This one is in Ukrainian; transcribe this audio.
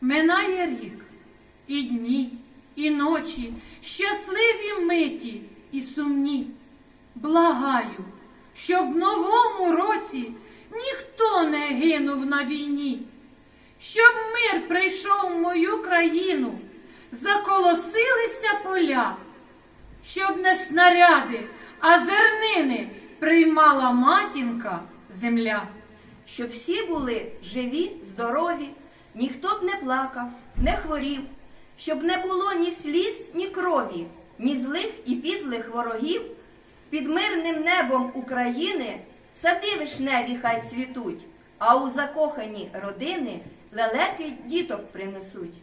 Минає рік. І дні, і ночі, щасливі миті і сумні. Благаю, щоб в новому році ніхто не гинув на війні, щоб мир прийшов в мою країну, заколосилися поля, щоб не снаряди, а зернини приймала матінка земля, щоб всі були живі, здорові ніхто б не плакав, не хворів, щоб не було ні сліз, ні крові, ні злих і підлих ворогів. Під мирним небом України сади вишневі хай цвітуть, а у закохані родини лелеки діток принесуть.